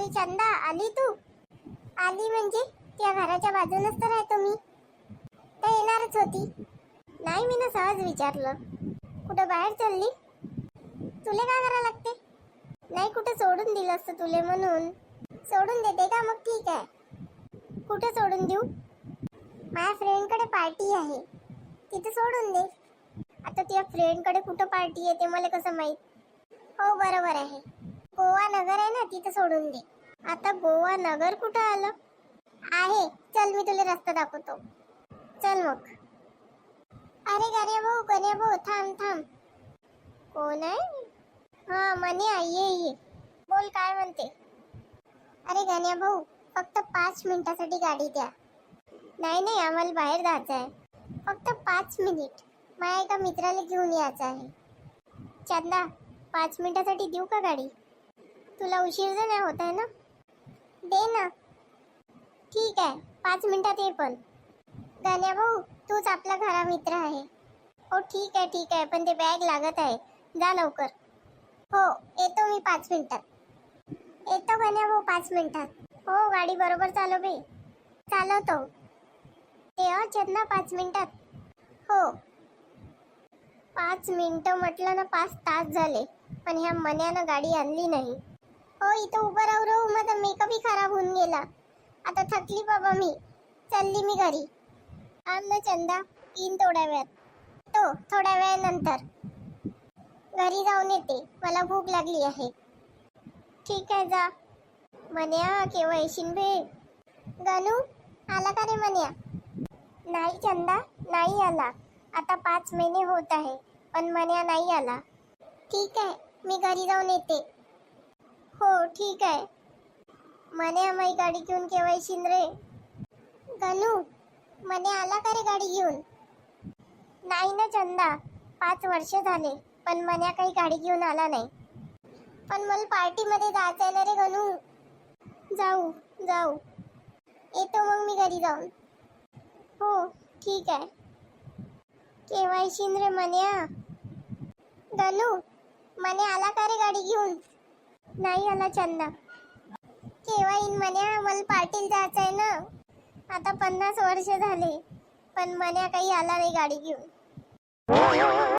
अरे चंदा आली तू? आली म्हणजे? त्या घराच्या बाजूनच तर आहे तुम्ही. तर येणारच होती. नाही मी ना सहज विचारलं. कुठं बाहेर चालली? तुले काय करा लागते? नाही कुठं सोडून दिलं असतं तुले म्हणून? सोडून देते का मग? ठीक आहे. कुठं सोडून देऊ? माझ्या फ्रेंडकडे पार्टी आहे. तिथे सोडून दे. आता तुझ्या फ्रेंडकडे कुठं पार्टी आहे ते मला कसं माहीत? हो बरोबर आहे. गोवा नगर आहे ना तिथं सोडून दे. आता गोवा नगर कुठं आलं? आहे. चल मी तुला रस्ता दाखवतो. चल मग. अरे गण्या भाऊ गण्या भाऊ थांब थांब. कोण आहे? हा मने आई ये ये बोल काय म्हणते? अरे गण्या भाऊ फक्त पाच मिनिटासाठी गाडी द्या. नाही नाही आम्हाला बाहेर जायचं आहे. फक्त पाच मिनिट. माझ्या एका मित्राला घेऊन यायचं आहे. चंदा पाच मिनिटासाठी देऊ का गाडी? तुला उशीर तर नाही होत आहे ना? दे ना. ठीक आहे. पाच मिनिटात ये पण. गाण्या भाऊ तूच आपला घरा मित्र आहे. हो ठीक आहे ठीक आहे. पण ते बॅग लागत आहे. जा लवकर. हो येतो मी पाच मिनिटात. येतो गण्या भाऊ पाच मिनिटात. हो गाडी बरोबर चालव बे चालवतो. ते अ ना पाच मिनिटात. हो. पाच मिनटं म्हटलं ना पाच तास झाले. पण ह्या मन्यानं गाडी आणली नाही. हो इथं उभं राहू राहू माझा मेकअपही खराब होऊन गेला. आता थकली बाबा मी. चालली मी घरी. आम ना चंदा येईन थोड्या वेळात. तो थोड्या वेळानंतर. घरी जाऊन येते. मला भूक लागली आहे. ठीक आहे जा. म्हण्या केव्हा येशील बे? गणू आला का रे म्हण्या नाही चंदा नाही आला. आता पाच महिने होत आहे पण म्हण्या नाही आला. ठीक आहे मी घरी जाऊन येते. हो ठीक आहे. मने माई गाडी घेऊन केव्हा येशील रे. गणू मने आला का रे गाडी घेऊन? नाही ना चंदा पाच वर्ष झाले पण मन्या काही गाडी घेऊन आला नाही. पण मला पार्टीमध्ये जायचं आहे ना रे गणू जाऊ जाऊ. येतो मग मी घरी जाऊन. हो ठीक आहे. केव्हा येशील रे मन्या. गणू मने आला का रे गाडी घेऊन? नाही आला चंदा. केव्हा येईन मन्या मला पाटील जायचं आहे ना. आता पन्नास वर्ष झाले पण मन्या काही आला नाही गाडी घेऊन.